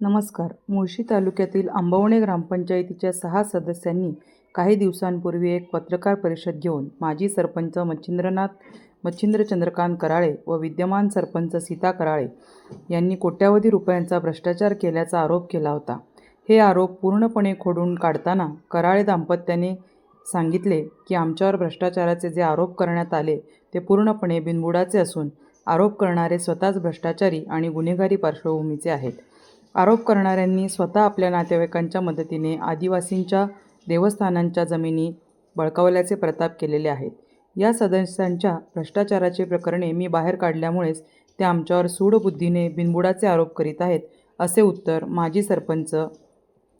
नमस्कार. मुळशी तालुक्यातील आंबवणे ग्रामपंचायतीच्या सहा सदस्यांनी काही दिवसांपूर्वी एक पत्रकार परिषद घेऊन माजी सरपंच मच्छिंद्रनाथ मच्छिंद्र चंद्रकांत कराळे व विद्यमान सरपंच सीता कराळे यांनी कोट्यावधी रुपयांचा भ्रष्टाचार केल्याचा आरोप केला होता. हे आरोप पूर्णपणे खोडून काढताना कराळे दाम्पत्याने सांगितले की आमच्यावर भ्रष्टाचाराचे जे आरोप करण्यात आले ते पूर्णपणे बिनबुडाचे असून आरोप करणारे स्वतःच भ्रष्टाचारी आणि गुन्हेगारी पार्श्वभूमीचे आहेत. आरोप करणाऱ्यांनी स्वतः आपल्या नातेवाईकांच्या मदतीने आदिवासींच्या देवस्थानांच्या जमिनी बळकावल्याचे प्रताप केलेले आहेत. या सदस्यांच्या भ्रष्टाचाराची प्रकरणे मी बाहेर काढल्यामुळेच ते आमच्यावर सूडबुद्धीने बिनबुडाचे आरोप करीत आहेत असे उत्तर माजी सरपंच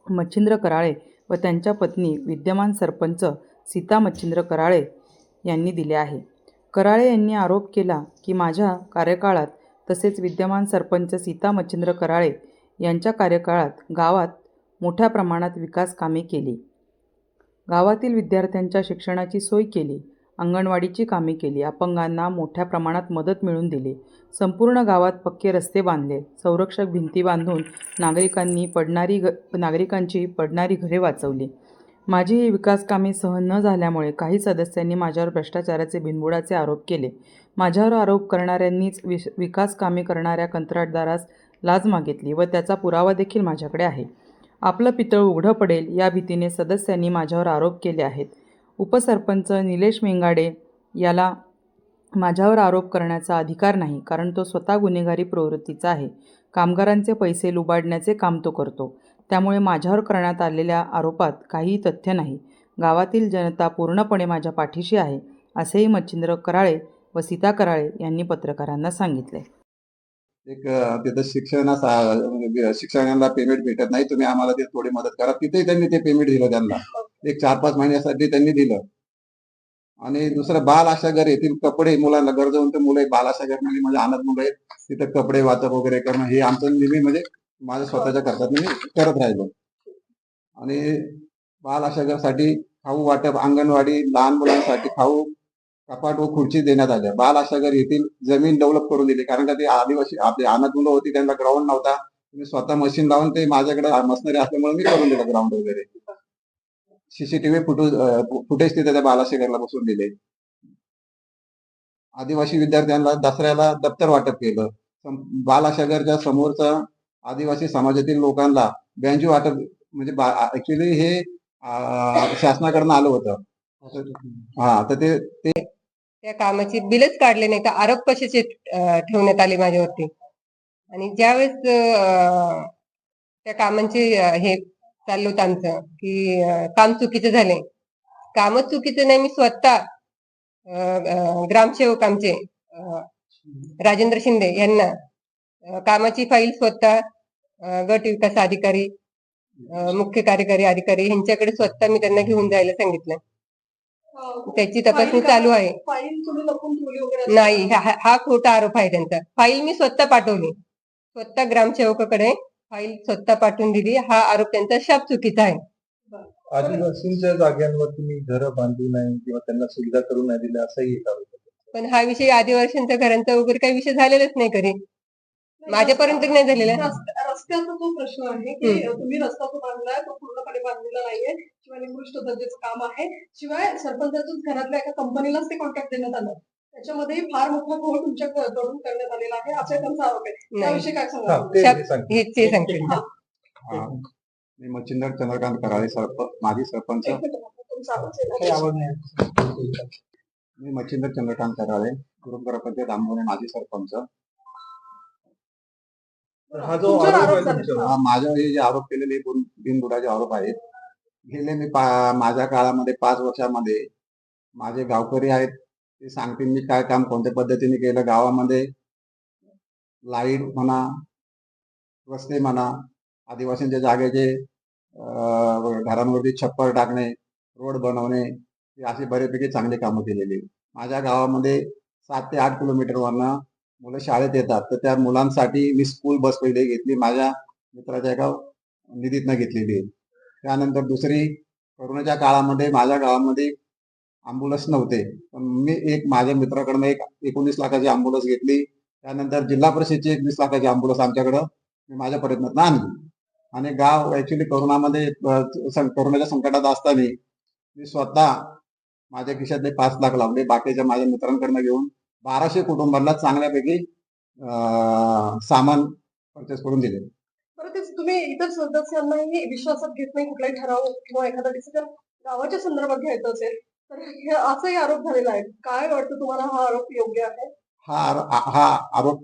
मच्छिंद्र कराळे व त्यांच्या पत्नी विद्यमान सरपंच सीता मच्छिंद्र कराळे यांनी दिले आहे. कराळे यांनी आरोप केला की माझ्या कार्यकाळात तसेच विद्यमान सरपंच सीता मच्छिंद्र कराळे यांच्या कार्यकाळात गावात मोठ्या प्रमाणात विकास कामे केली. गावातील विद्यार्थ्यांच्या शिक्षणाची सोय केली. अंगणवाडीची कामे केली. अपंगांना मोठ्या प्रमाणात मदत मिळून दिली. संपूर्ण गावात पक्के रस्ते बांधले. संरक्षक भिंती बांधून नागरिकांनी पडणारी ग नागरिकांची पडणारी घरे वाचवली. माझी ही विकास कामे सहन न झाल्यामुळे काही सदस्यांनी माझ्यावर भ्रष्टाचाराचे बिनबुडाचे आरोप केले. माझ्यावर आरोप करणाऱ्यांनीच विश विकास कामे करणाऱ्या कंत्राटदारास लाच मागितली व त्याचा पुरावा देखील माझ्याकडे आहे. आपलं पितळ उघडं पडेल या भीतीने सदस्यांनी माझ्यावर आरोप केले आहेत. उपसरपंच निलेश मेंगाडे याला माझ्यावर आरोप करण्याचा अधिकार नाही कारण तो स्वतः गुन्हेगारी प्रवृत्तीचा आहे. कामगारांचे पैसे लुबाडण्याचे काम तो करतो. त्यामुळे माझ्यावर करण्यात आलेल्या आरोपात काहीही तथ्य नाही. गावातील जनता पूर्णपणे माझ्या पाठीशी आहे असेही मच्छिंद्र कराळे व सीता कराळे यांनी पत्रकारांना सांगितले. एक तिथं शिक्षणास म्हणजे, शिक्षणाला पेमेंट भेटत नाही. तुम्ही आम्हाला ते थोडी मदत करा. तिथेही त्यांनी ते पेमेंट दिलं त्यांना. एक चार पाच महिन्यासाठी त्यांनी दिलं. आणि दुसरं बाल आशा घर येथील कपडे मुलांना गरजवंत मुलं बाल आशा घर म्हणजे अनाथ मुलं आहेत. तिथं कपडे वाचप वगैरे करणं हे आमचं नेहमी म्हणजे माझ्या स्वतःच्या खर्चात मी करत राहिलो. आणि बाल आशा घरसाठी खाऊ वाटप अंगणवाडी लहान मुलांसाठी खाऊ कपाट व खुर्ची देण्यात आल्या. बाल आशागर येथील जमीन डेव्हलप करून दिली. कारण का ते आदिवासी आपली अनाथ मुलं होती त्यांना ग्राउंड नव्हता. मी स्वतः मशीन लावून ते माझ्याकडे मशनरी असल्यामुळे मी करून दिलं ग्राउंड वगैरे. सीसीटीव्ही फुटेज फुटेज तिथे त्या बालाशेखरला बसून दिले. आदिवासी विद्यार्थ्यांना दसऱ्याला दप्तर वाटप केलं. बालाशगरच्या समोरचा आदिवासी समाजातील लोकांना बँजू वाटप म्हणजे ऍक्च्युली हे शासनाकडनं आलं होतं. हा तर ते त्या कामाची बिलच काढले नाही तर आरोप कशाचे ठेवण्यात आले माझ्यावरती? आणि ज्यावेळेस त्या कामांचे हे चाललं होतं आमचं की काम चुकीचं झाले कामच चुकीचं नाही मी स्वतः ग्रामसेवक आमचे राजेंद्र शिंदे यांना कामाची फाईल स्वतः गट विकास अधिकारी मुख्य कार्यकारी अधिकारी यांच्याकडे स्वतः मी त्यांना घेऊन जायला सांगितलं. त्याची तपासणी चालू आहे. फाईल तुम्ही लपून ठेवली वगैरे असं नाही हा हा खोटा आरोप आहे त्यांचा. फाईल मी स्वतः पाठवली. स्वतः ग्रामसेवकाकडे फाईल स्वतः पाठवून दिली. हा आरोप त्यांचा शाप चुकीचा आहे. आदिवासींच्या जाग्यांवर तुम्ही घरं बांधू नाही किंवा त्यांना सुविधा करून नाही दिल्या असंही. पण हा विषय आदिवासींच्या घरांचा वगैरे काही विषय झालेलाच नाही कधी माझ्यापर्यंत नाही झालेला. रस्त्या- रस्त्याचा जो प्रश्न आहे की तुम्ही रस्ता जो बांधलाय तो पूर्णपणे बांधलेला नाहीये. शिवाय निकृष्ट दर्जाचं काम आहे. शिवाय सरपंचाच्याच घरातल्या एका कंपनीलाच ते कॉन्ट्रॅक्ट देण्यात आलं. त्याच्यामध्ये फार मोठा घोळ तुमच्याकडून करण्यात आलेला आहे. असा त्यांचा आरोप आहे त्याविषयी काय हा, सांगा मी मच्छिंद्र चंद्रकांत कराळे सरपंच माजी सरपंच. मी मच्छिंद्र चंद्रकांत कराळे ग्रामपंचायत आंबवणे माजी सरपंच. हा जो तुमच्यावर आरोप आहे आरोप झाले. तुमच्यावर, हा, माझ्यावर हे जे आरोप केलेले बिन- बिनबुडाचे आरोप आहेत. गेले मी पा- माझ्या काळामध्ये पाच वर्षामध्ये माझे गावकरी आहेत. ते सांगतील मी काय काम कोणत्या पद्धतीने केलं. गावामध्ये लाइट म्हणा रस्ते म्हणा आदिवासींच्या जागेचे अं, घरांवरती छप्पर टाकणे रोड बनवणे हे अशी बऱ्यापैकी चांगली कामं केलेली. माझ्या गावामध्ये सात ते आठ किलोमीटरवरनं मुलं शाळेत येतात. तर त्या मुलांसाठी मी स्कूल बस पहिले घेतली. माझ्या मित्राच्या एका निधीतनं घेतलेली त्यानंतर दुसरी कोरोनाच्या काळामध्ये माझ्या गावामध्ये अँब्युलन्स नव्हते. पण मी एक माझ्या मित्राकडनं एक एकोणीस लाखाची अँब्युलन्स घेतली. त्यानंतर जिल्हा परिषदची एक वीस लाखाची अँब्युलन्स आमच्याकडं मी माझ्या प्रयत्नातून आणली. आणि गाव ऍक्च्युली कोरोनामध्ये सं- कोरोनाच्या संकटात असताना मी स्वतः माझ्या खिशातले पाच लाख लावले. बाकीच्या माझ्या मित्रांकडनं घेऊन बाराशे कुटुंबांना चांगल्यापैकी सामान परचेस करून दिले. बरं तेच तुम्ही इतर सदस्यांनाही विश्वासात घेत नाही कुठलाही ठराव किंवा एखादा डिसिजन गावाच्या संदर्भात घ्यायचं असेल तर हे असाही आरोप झालेला आहे. काय वाटतं तुम्हाला हा आरोप योग्य आहे? हा हा आरोप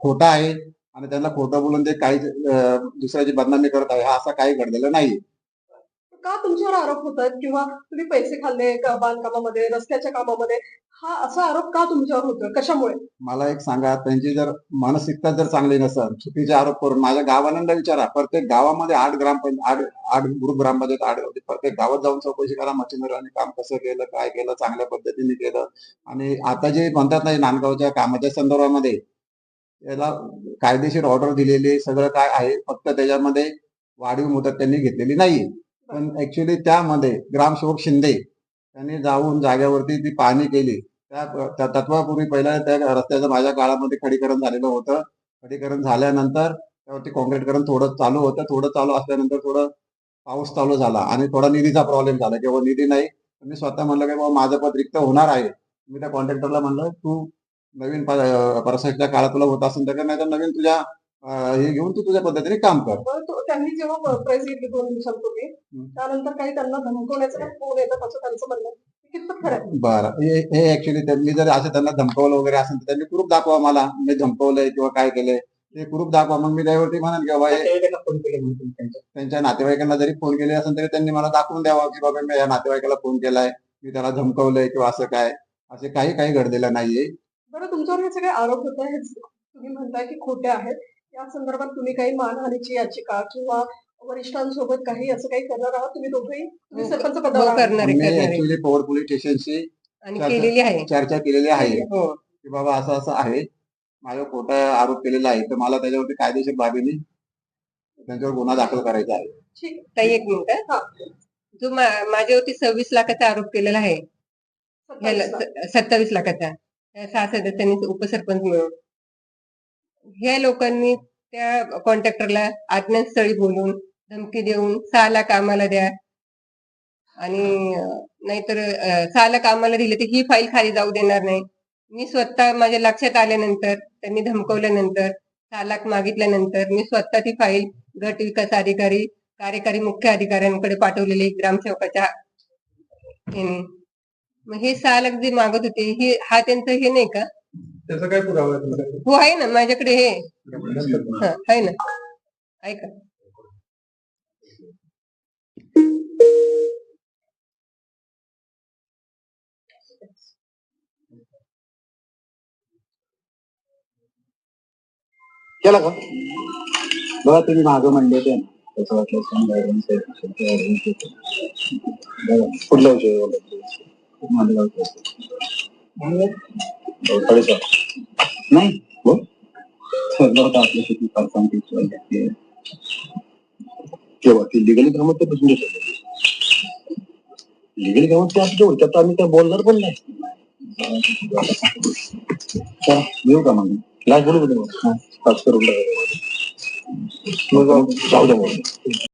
खोटा आहे आणि त्यांना खोटं बोलून ते काही दुसऱ्याची बदनामी करत आहे हा असा काही घडलेलं नाही का तुमच्यावर आरोप होत आहेत किंवा तुम्ही पैसे खाल्ले का बांधकामामध्ये रस्त्याच्या कामामध्ये? हा असा आरोप का तुमच्यावर होतोय? कशामुळे? मला एक सांगा त्यांची जर मानसिकता जर चांगली नसेल चुकीचे आरोप करून माझ्या गावानंदा विचारा प्रत्येक गावामध्ये आठ ग्रामपंचायत आठ आठ ग्रुप ग्रामपंचायत आठ होते प्रत्येक गावात जाऊन चौकशी करा मच्छिंद्रांनी काम कसं केलं काय केलं चांगल्या पद्धतीने केलं. आणि आता जे म्हणतात नाही नांदगावच्या कामाच्या संदर्भामध्ये त्याला कायदेशीर ऑर्डर दिलेली सगळं काय आहे फक्त त्याच्यामध्ये वाढीव मुदत त्यांनी घेतलेली नाही पण ऍक्च्युली त्यामध्ये ग्रामसेवक शिंदे त्यांनी जाऊन जागेवरती ती पाहणी केली. त्या त्या तत्वापूर्वी पहिल्या त्या रस्त्याचं माझ्या काळामध्ये खडीकरण झालेलं होतं. खडीकरण झाल्यानंतर त्यावरती कॉन्क्रीटकरण थोडं चालू होतं. थोडं चालू असल्यानंतर थोडं पाऊस चालू झाला आणि थोडा निधीचा प्रॉब्लेम झाला किंवा निधी नाही. मी स्वतः म्हणलं की बाबा माझं पद रिक्त होणार आहे. मी त्या कॉन्ट्रॅक्टरला म्हणलं तू नवीन परसाच्या काळात तुला होत असेल तर नाही तर नवीन तुझ्या हे घेऊन तू तुझ्या पद्धतीने काम कर. बरं, तो- त्यांनी जेव्हा प्रेस घेतली दोन दिवसांपूर्वी. त्यानंतर काही त्यांना धमकवण्याचं काही फोन येतात असं त्यांचं म्हणणं. हे? बरं. हे ऍक्च्युली त्यांनी जर असं त्यांना धमकवलं वगैरे असेल तर त्यांनी प्रूफ दाखवा मला मी धमकवलंय किंवा काय केलंय. ते प्रूफ दाखवा. मग मी त्यावरती म्हणेन की बाबा फोन केले म्हणून त्यांच्या. त्यांच्या नातेवाईकांना जरी फोन केले असेल तरी त्यांनी मला दाखवून द्यावा की बाबा मी या नातेवाईकाला फोन केलाय मी त्याला धमकवलंय किंवा असं काय. असे काही काही घडलेलं नाहीये. बरं तुमच्यावर हे सगळे आरोप होत आहेत तुम्ही म्हणताय की खोटे आहेत. या संदर्भात तुम्ही काही मानहानीची याचिका किंवा वरिष्ठांसोबत काही असं काही करणार आहात? तुम्ही दोघेही तुम्ही हो, सरपंच हो पदावर आहात. करणारे ऍक्च्युली पॉवर पोलीस स्टेशनशी आणि चर्चा- केलेली आहे. चर्चा केलेली आहे. हो. की बाबा असं असं आहे. माझ्यावर खोटा आरोप केलेला आहे. तर मला त्याच्यावरती कायदेशीर बाबीने त्यांच्यावर गुन्हा दाखल करायचा आहे. ठीक. आहे. ताई एक मिनिट. हा. जो माझ्यावरती सव्वीस लाखाचा आरोप केलेला आहे. सत्तावीस लाखाचा. त्या सहा सदस्यांनी उपसरपंच मिळून ह्या लोकांनी त्या कॉन्ट्रॅक्टरला आज्ञास्थळी बोलून धमकी देऊन सहा लाख आम्हाला द्या. आणि नाहीतर अं, सहा लाख आम्हाला दिले तर ही फाईल खाली जाऊ देणार नाही. मी स्वतः माझ्या लक्षात आल्यानंतर त्यांनी धमकवल्यानंतर सहा लाख मागितल्यानंतर मी स्वतः ती फाईल गट विकास अधिकारी कार्यकारी मुख्य अधिकाऱ्यांकडे पाठवलेली ग्रामसेवकाच्या ह्याने. मग हे सहा लाख जे मागत होते हे हा त्यांचं हे नाही का? त्याचा काय पुरावा आहे तुमच्याकडे? हो आहे ना माझ्याकडे हे. हा, आहे ना. ऐका. केला का? बघा तुम्ही मागं म्हणले ते. guidance आहे, guidance. बघा, विषय. साडेसात नाही हो ठरलं आपल्या शेती परसेंटेज केव्हा ती लिगली कामात ते बसून लिगली कामात ते आम्ही काय बोलणार पण नाही. येऊ का मग? लास्ट बोलू का पाच करून मग जाऊ द्या